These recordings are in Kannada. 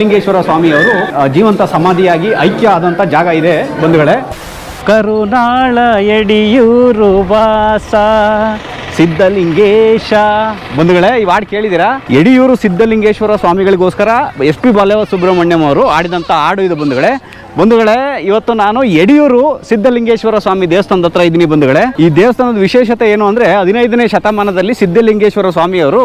ಲಿಂಗೇಶ್ವರ ಸ್ವಾಮಿಯವರು ಜೀವಂತ ಸಮಾಧಿಯಾಗಿ ಐಕ್ಯ ಆದಂತ ಜಾಗ ಇದೆ ಬಂಧುಗಳೇ. ಕರುನಾಳ ಎಡಿಯೂರು ವಾಸ. ಸಿದ್ಧಲಿಂಗೇಶ. ಬಂಧುಗಳೇ, ಈ ಹಾಡು ಕೇಳಿದಿರಾ ಯಡಿಯೂರು ಸಿದ್ಧಲಿಂಗೇಶ್ವರ ಸ್ವಾಮಿಗಳಿಗೋಸ್ಕರ ಎಸ್ ಪಿ ಬಾಲೇವ ಸುಬ್ರಹ್ಮಣ್ಯಂ ಅವರು ಆಡಿದಂಥ ಹಾಡು ಇದು ಬಂಧುಗಳೇ. ಬಂಧುಗಳೇ, ಇವತ್ತು ನಾನು ಯಡಿಯೂರು ಸಿದ್ಧಲಿಂಗೇಶ್ವರ ಸ್ವಾಮಿ ದೇವಸ್ಥಾನದ ಹತ್ರ ಇದ್ದೀನಿ ಬಂಧುಗಳೇ. ಈ ದೇವಸ್ಥಾನದ ವಿಶೇಷತೆ ಏನು ಅಂದರೆ ಹದಿನೈದನೇ ಶತಮಾನದಲ್ಲಿ ಸಿದ್ಧಲಿಂಗೇಶ್ವರ ಸ್ವಾಮಿಯವರು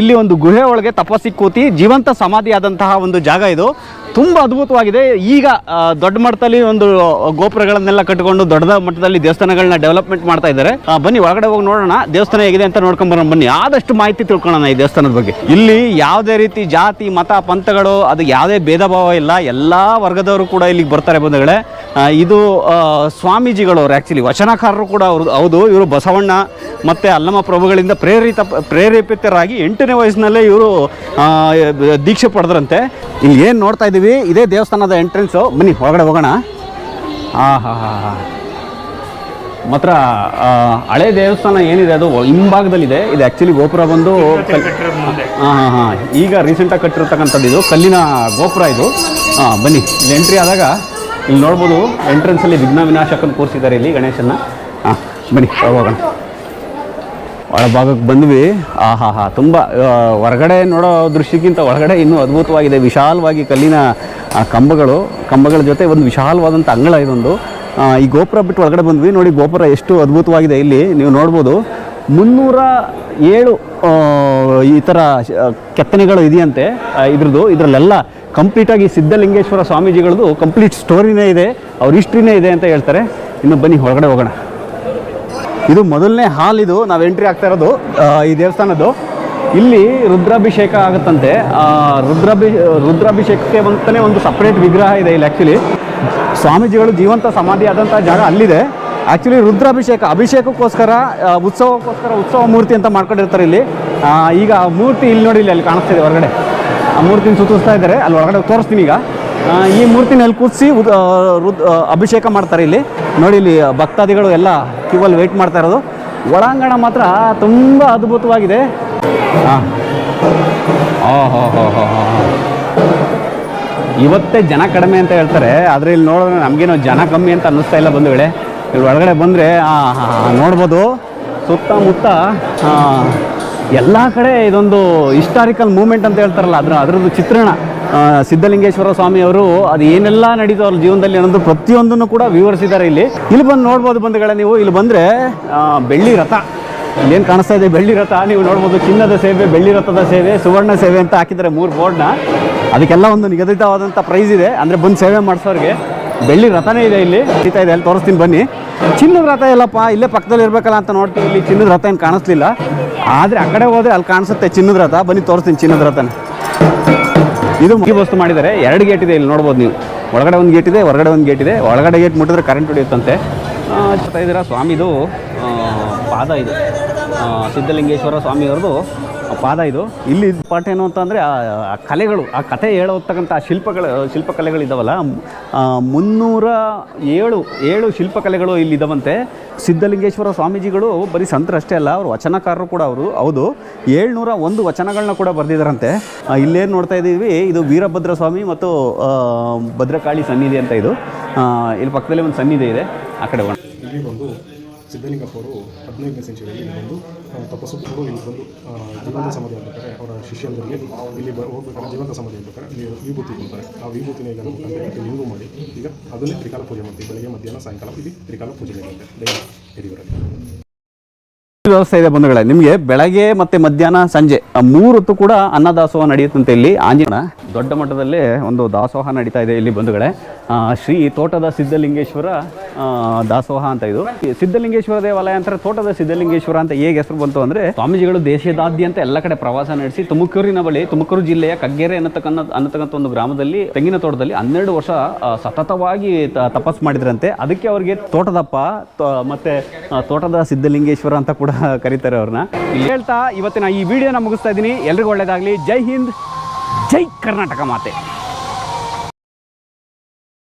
ಇಲ್ಲಿ ಒಂದು ಗುಹೆ ಒಳಗೆ ತಪಸ್ಸಿ ಕೂತಿ ಜೀವಂತ ಸಮಾಧಿಯಾದಂತಹ ಒಂದು ಜಾಗ ಇದು. ತುಂಬ ಅದ್ಭುತವಾಗಿದೆ. ಈಗ ದೊಡ್ಡ ಮಟ್ಟದಲ್ಲಿ ಒಂದು ಗೋಪುರಗಳನ್ನೆಲ್ಲ ಕಟ್ಟಿಕೊಂಡು ದೊಡ್ಡ ಮಟ್ಟದಲ್ಲಿ ದೇವಸ್ಥಾನಗಳನ್ನ ಡೆವಲಪ್ಮೆಂಟ್ ಮಾಡ್ತಾ ಇದ್ದಾರೆ. ಬನ್ನಿ, ಒಳಗಡೆ ಹೋಗಿ ನೋಡೋಣ. ದೇವಸ್ಥಾನ ಹೇಗಿದೆ ಅಂತ ನೋಡ್ಕೊಂಡ್ ಬರೋಣ. ಬನ್ನಿ, ಆದಷ್ಟು ಮಾಹಿತಿ ತಿಳ್ಕೊಳ್ಳೋಣ ಈ ದೇವಸ್ಥಾನದ ಬಗ್ಗೆ. ಇಲ್ಲಿ ಯಾವುದೇ ರೀತಿ ಜಾತಿ, ಮತ, ಪಂಥಗಳು, ಅದು ಯಾವುದೇ ಭೇದ ಭಾವ ಇಲ್ಲ. ಎಲ್ಲ ವರ್ಗದವರು ಕೂಡ ಇಲ್ಲಿಗೆ ಬರ್ತಾರೆ ಬಂಧುಗಳೇ. ಇದು ಸ್ವಾಮೀಜಿಗಳು ಅವರು ಆ್ಯಕ್ಚುಲಿ ವಚನಕಾರರು ಕೂಡ ಅವರು, ಹೌದು, ಇವರು ಬಸವಣ್ಣ ಮತ್ತು ಅಲ್ಲಮ ಪ್ರಭುಗಳಿಂದ ಪ್ರೇರಿತ, ಪ್ರೇರೇಪಿತರಾಗಿ ಎಂಟನೇ ವಯಸ್ಸಿನಲ್ಲೇ ಇವರು ದೀಕ್ಷೆ ಪಡೆದ್ರಂತೆ. ಇಲ್ಲಿ ಏನು ನೋಡ್ತಾ ಇದ್ದೀವಿ? ಇದೇ ದೇವಸ್ಥಾನದ ಎಂಟ್ರೆನ್ಸು ಬನ್ನಿ ಒಳಗಡೆ ಹೋಗೋಣ. ಹಾಂ ಹಾಂ ಹಾಂ ಹಾಂ. ಮಾತ್ರ ಹಳೆ ದೇವಸ್ಥಾನ ಏನಿದೆ ಅದು? ಹಿಂಭಾಗದಲ್ಲಿದೆ. ಇದು ಆ್ಯಕ್ಚುಲಿ ಗೋಪುರ ಬಂದು ಹಾಂ ಹಾಂ ಹಾಂ. ಈಗ ರೀಸೆಂಟಾಗಿ ಕಟ್ಟಿರ್ತಕ್ಕಂಥದ್ದು ಇದು. ಕಲ್ಲಿನ ಗೋಪುರ ಇದು. ಹಾಂ ಬನ್ನಿ. ಇಲ್ಲಿ ಎಂಟ್ರಿ ಆದಾಗ ಇಲ್ಲಿ ನೋಡ್ಬೋದು. ಎಂಟ್ರೆನ್ಸಲ್ಲಿ ವಿಘ್ನ ವಿನಾಶಕನ ಕೂರಿಸಿದ್ದಾರೆ ಇಲ್ಲಿ ಗಣೇಶನ ಹಾಂ ಬನ್ನಿ ಹೋಗೋಣ. ಒಳಭಾಗಕ್ಕೆ ಬಂದ್ವಿ. ಆ ಹಾ ತುಂಬ ಹೊರಗಡೆ ನೋಡೋ ದೃಶ್ಯಕ್ಕಿಂತ ಒಳಗಡೆ ಇನ್ನೂ ಅದ್ಭುತವಾಗಿದೆ. ವಿಶಾಲವಾಗಿ ಕಲ್ಲಿನ ಕಂಬಗಳು, ಕಂಬಗಳ ಜೊತೆ ಒಂದು ವಿಶಾಲವಾದಂಥ ಅಂಗಳ ಇದೊಂದು. ಈ ಗೋಪುರ ಬಿಟ್ಟು ಒಳಗಡೆ ಬಂದ್ವಿ. ನೋಡಿ, ಗೋಪುರ ಎಷ್ಟು ಅದ್ಭುತವಾಗಿದೆ ಇಲ್ಲಿ ನೀವು ನೋಡ್ಬೋದು. ಮುನ್ನೂರ ಏಳು ಈ ಥರ ಕೆತ್ತನೆಗಳು ಇದೆಯಂತೆ. ಇದ್ರದ್ದು, ಇದರಲ್ಲೆಲ್ಲ ಕಂಪ್ಲೀಟಾಗಿ ಸಿದ್ಧಲಿಂಗೇಶ್ವರ ಸ್ವಾಮೀಜಿಗಳದ್ದು ಕಂಪ್ಲೀಟ್ ಸ್ಟೋರಿನೇ ಇದೆ. ಅವ್ರ ಹಿಸ್ಟ್ರಿನೇ ಇದೆ ಅಂತ ಹೇಳ್ತಾರೆ. ಇನ್ನು ಬನ್ನಿ, ಹೊರಗಡೆ ಹೋಗೋಣ. ಇದು ಮೊದಲನೇ ಹಾಲ್ ಇದು. ನಾವು ಎಂಟ್ರಿ ಆಗ್ತಾ ಇರೋದು ಈ ದೇವಸ್ಥಾನದ್ದು. ಇಲ್ಲಿ ರುದ್ರಾಭಿಷೇಕ ಆಗುತ್ತಂತೆ. ರುದ್ರಾಭಿ, ರುದ್ರಾಭಿಷೇಕಕ್ಕೆ ಅಂತಲೇ ಒಂದು ಸಪ್ರೇಟ್ ವಿಗ್ರಹ ಇದೆ ಇಲ್ಲಿ ಆ್ಯಕ್ಚುಲಿ ಸ್ವಾಮೀಜಿಗಳು ಜೀವಂತ ಸಮಾಧಿ ಆದಂಥ ಜಾಗ ಅಲ್ಲಿದೆ. ಆ್ಯಕ್ಚುಲಿ ರುದ್ರಾಭಿಷೇಕ, ಅಭಿಷೇಕಕ್ಕೋಸ್ಕರ ಉತ್ಸವಕ್ಕೋಸ್ಕರ ಉತ್ಸವ ಮೂರ್ತಿ ಅಂತ ಮಾಡ್ಕೊಂಡಿರ್ತಾರೆ ಇಲ್ಲಿ. ಈಗ ಆ ಮೂರ್ತಿ ಇಲ್ಲಿ ನೋಡಿ ಇಲ್ಲಿ ಅಲ್ಲಿ ಕಾಣಿಸ್ತಿದೆ ಹೊರಗಡೆ. ಆ ಮೂರ್ತಿನ ಸುತ್ತಿಸ್ತಾ ಇದ್ದಾರೆ. ಅಲ್ಲಿ ಒಳಗಡೆ ತೋರಿಸ್ತೀನಿ ಈಗ. ಈ ಮೂರ್ತಿನ ಅಲ್ಲಿ ಕೂರಿಸಿ ಅಭಿಷೇಕ ಮಾಡ್ತಾರೆ ಇಲ್ಲಿ. ನೋಡಿ ಇಲ್ಲಿ ಭಕ್ತಾದಿಗಳು ಎಲ್ಲ ಕ್ಯೂವಲ್ಲಿ ವೆಯ್ಟ್ ಮಾಡ್ತಾ ಇರೋದು. ಒಳಾಂಗಣ ಮಾತ್ರ ತುಂಬ ಅದ್ಭುತವಾಗಿದೆ. ಹಾಂ. ಇವತ್ತೇ ಜನ ಕಡಿಮೆ ಅಂತ ಹೇಳ್ತಾರೆ, ಆದರೆ ಇಲ್ಲಿ ನೋಡಿದ್ರೆ ನಮಗೇನೋ ಜನ ಕಮ್ಮಿ ಅಂತ ಅನ್ನಿಸ್ತಾ ಇಲ್ಲ ಬಂಧುಗಳೇ. ಇಲ್ಲಿ ಒಳಗಡೆ ಬಂದರೆ ನೋಡ್ಬೋದು. ಸುತ್ತಮುತ್ತ ಎಲ್ಲ ಕಡೆ ಇದೊಂದು ಹಿಸ್ಟಾರಿಕಲ್ ಮೂಮೆಂಟ್ ಅಂತ ಹೇಳ್ತಾರಲ್ಲ, ಅದರ, ಅದರದ್ದು ಚಿತ್ರಣ. ಸಿದ್ಧಲಿಂಗೇಶ್ವರ ಸ್ವಾಮಿ ಅವರು ಅದು ಏನೆಲ್ಲ ನಡೀತು ಅವ್ರ ಜೀವನದಲ್ಲಿ ಅನ್ನೋದು ಪ್ರತಿಯೊಂದನ್ನು ಕೂಡ ವಿವರಿಸಿದ್ದಾರೆ ಇಲ್ಲಿ. ಇಲ್ಲಿ ಬಂದು ನೋಡ್ಬೋದು ಬಂಧುಗಳೇ ನೀವು. ಇಲ್ಲಿ ಬಂದರೆ ಬೆಳ್ಳಿ ರಥ. ಇಲ್ಲೇನು ಕಾಣಿಸ್ತಾ ಇದೆ ಬೆಳ್ಳಿ ರಥ? ನೀವು ನೋಡ್ಬೋದು ಚಿನ್ನದ ಸೇವೆ, ಬೆಳ್ಳಿ ರಥದ ಸೇವೆ, ಸುವರ್ಣ ಸೇವೆ ಅಂತ ಹಾಕಿದ್ದಾರೆ ಮೂರು ಬೋರ್ಡ್ನ. ಅದಕ್ಕೆಲ್ಲ ಒಂದು ನಿಗದಿತವಾದಂಥ ಪ್ರೈಸ್ ಇದೆ. ಅಂದರೆ ಬಂದು ಸೇವೆ ಮಾಡಿಸೋರಿಗೆ ಬೆಳ್ಳಿ ರಥನೇ ಇದೆ ಇಲ್ಲಿ. ನಡೀತಾ ಇದೆ, ಅಲ್ಲಿ ತೋರಿಸ್ತೀನಿ ಬನ್ನಿ. ಚಿನ್ನದ ರಥ ಇಲ್ಲಪ್ಪ ಇಲ್ಲೇ ಪಕ್ಕದಲ್ಲಿ ಇರಬೇಕಲ್ಲ ಅಂತ ನೋಡ್ತೀವಿ. ಇಲ್ಲಿ ಚಿನ್ನದ ರಥ ಏನು ಕಾಣಿಸ್ಲಿಲ್ಲ. ಆದರೆ ಆ ಕಡೆ ಹೋದರೆ ಅಲ್ಲಿ ಕಾಣಿಸುತ್ತೆ ಚಿನ್ನದ ರಥ. ಬನ್ನಿ ತೋರಿಸ್ತೀನಿ ಚಿನ್ನದ ರಥನ. ಇದು ಮುಖ್ಯ ವಸ್ತು ಮಾಡಿದರೆ ಎರಡು ಗೇಟ್ ಇದೆ ಇಲ್ಲಿ ನೋಡ್ಬೋದು ನೀವು. ಒಳಗಡೆ ಒಂದು ಗೇಟ್ ಇದೆ, ಹೊರಗಡೆ ಒಂದು ಗೇಟ್ ಇದೆ. ಒಳಗಡೆ ಗೇಟ್ ಮುಟ್ಟಿದ್ರೆ ಕರೆಂಟ್ ಹೊಡೆಯುತ್ತಂತೆ ಇದ್ದೀರಾ ಸ್ವಾಮಿದು ಪಾದ ಇದು. ಸಿದ್ಧಲಿಂಗೇಶ್ವರ ಸ್ವಾಮಿಯವ್ರದ್ದು ಪಾದ ಇದು. ಇಲ್ಲಿ ಪಾಠ ಏನು ಅಂತಂದರೆ ಆ ಕಲೆಗಳು ಆ ಕಥೆ ಹೇಳೋತಕ್ಕಂಥ ಶಿಲ್ಪಗಳು ಶಿಲ್ಪಕಲೆಗಳಿದ್ದಾವಲ್ಲ ಆ, ಮುನ್ನೂರ ಏಳು ಏಳು ಶಿಲ್ಪಕಲೆಗಳು ಇಲ್ಲಿದ್ದಾವಂತೆ ಸಿದ್ಧಲಿಂಗೇಶ್ವರ ಸ್ವಾಮೀಜಿಗಳು ಬರೀ ಸಂತರಷ್ಟೇ ಅಲ್ಲ ಅವರು ವಚನಕಾರರು ಕೂಡ ಅವರು. ಹೌದು ಏಳ್ನೂರ ಒಂದು ವಚನಗಳನ್ನ ಕೂಡ ಬರೆದಿದ್ದಾರಂತೆ ಆ, ಇಲ್ಲೇನು ನೋಡ್ತಾ ಇದ್ದೀವಿ ಇದು ವೀರಭದ್ರ ಸ್ವಾಮಿ ಮತ್ತು ಭದ್ರಕಾಳಿ ಸನ್ನಿಧಿ ಅಂತ ಇದು. ಇಲ್ಲಿ ಪಕ್ಕದಲ್ಲಿ ಒಂದು ಸನ್ನಿಧಿ ಇದೆ ಆ ಕಡೆ ಬಂದು ಸಿದ್ಧಲಿಂಗಪ್ಪ ಅವರು ಹದಿನೈದನೇ ಸೆಂಚುರಿಯಲ್ಲಿ ಇಲ್ಲಿ ಬಂದು ತಪಸ್ಸು ಕೂಡ ಇಲ್ಲಿ ಬಂದು ಜೀವಂತ ಸಮಾಧಿ ಆಗ್ಬೇಕಾದ್ರೆ ಅವರ ಶಿಷ್ಯಂದರಿಗೆ ಇಲ್ಲಿ ಹೋಗ್ಬೇಕಾದ್ರೆ ಜೀವಂತ ಸಮಾಧಿ ಆಗ್ಬೇಕಾದ್ರೆ ಇಲ್ಲಿ ವಿಭೂತಿ ಕೊಡ್ತಾರೆ ಆ ವಿಭೂತಿನ ಈಗ ನೀವು ಮಾಡಿ, ಈಗ ಅದನ್ನೇ ತ್ರಿಕಾಲ ಪೂಜೆ ಮಾಡ್ತೀವಿ. ಬೆಳಗ್ಗೆ, ಮಧ್ಯಾಹ್ನ, ಸಾಯಂಕಾಲ ಇಲ್ಲಿ ತ್ರಿಕಾಲ ಪೂಜೆ ನಡೆಯುತ್ತೆ ಡೈಲಿ ಯಡಿಯೂರಲ್ಲಿ ವ್ಯವಸ್ಥೆ ಇದೆ ಬಂಧುಗಳೇ, ನಿಮಗೆ ಬೆಳಗ್ಗೆ ಮತ್ತೆ ಮಧ್ಯಾಹ್ನ, ಸಂಜೆ ಮೂರು ಹೊತ್ತು ಕೂಡ ಅನ್ನದಾಸೋಹ ನಡೆಯುತ್ತಂತೆ ಇಲ್ಲಿ ಆಂಜನೇಯ ದೊಡ್ಡ ಮಟ್ಟದಲ್ಲಿ ಒಂದು ದಾಸೋಹ ನಡೀತಾ ಇದೆ ಇಲ್ಲಿ ಬಂಧುಗಳೇ. ಶ್ರೀ ತೋಟದ ಸಿದ್ಧಲಿಂಗೇಶ್ವರ ದಾಸೋಹ ಅಂತ ಇದು. ಸಿದ್ಧಲಿಂಗೇಶ್ವರ ದೇವಾಲಯ ಅಂತಾರೆ, ತೋಟದ ಸಿದ್ಧಲಿಂಗೇಶ್ವರ ಅಂತ ಹೇಗೆ ಹೆಸರು ಬಂತು ಅಂದ್ರೆ, ಸ್ವಾಮೀಜಿಗಳು ದೇಶದಾದ್ಯಂತ ಎಲ್ಲ ಕಡೆ ಪ್ರವಾಸ ನಡೆಸಿ ತುಮಕೂರಿನ ಬಳಿ, ತುಮಕೂರು ಜಿಲ್ಲೆಯ ಕಗ್ಗೆರೆ ಅನ್ನತಕ್ಕಂಥ ಅನ್ನತಕ್ಕಂಥ ಒಂದು ಗ್ರಾಮದಲ್ಲಿ, ತೆಂಗಿನ ತೋಟದಲ್ಲಿ ಹನ್ನೆರಡು ವರ್ಷ ಸತತವಾಗಿ ತಪಸ್ ಮಾಡಿದ್ರಂತೆ. ಅದಕ್ಕೆ ಅವರಿಗೆ ತೋಟದಪ್ಪ ಮತ್ತೆ ತೋಟದ ಸಿದ್ಧಲಿಂಗೇಶ್ವರ ಅಂತ ಕೂಡ ಕರೀತಾರೆ ಅವ್ರನ್ನ. ಹೇಳ್ತಾ ಇವತ್ತಿನ ಈ ವಿಡಿಯೋನ ಮುಗಿಸ್ತಾ ಇದ್ದೀನಿ. ಎಲ್ರಿಗೂ ಒಳ್ಳೇದಾಗಲಿ. ಜೈ ಹಿಂದ್, ಜೈ ಕರ್ನಾಟಕ ಮಾತೆ.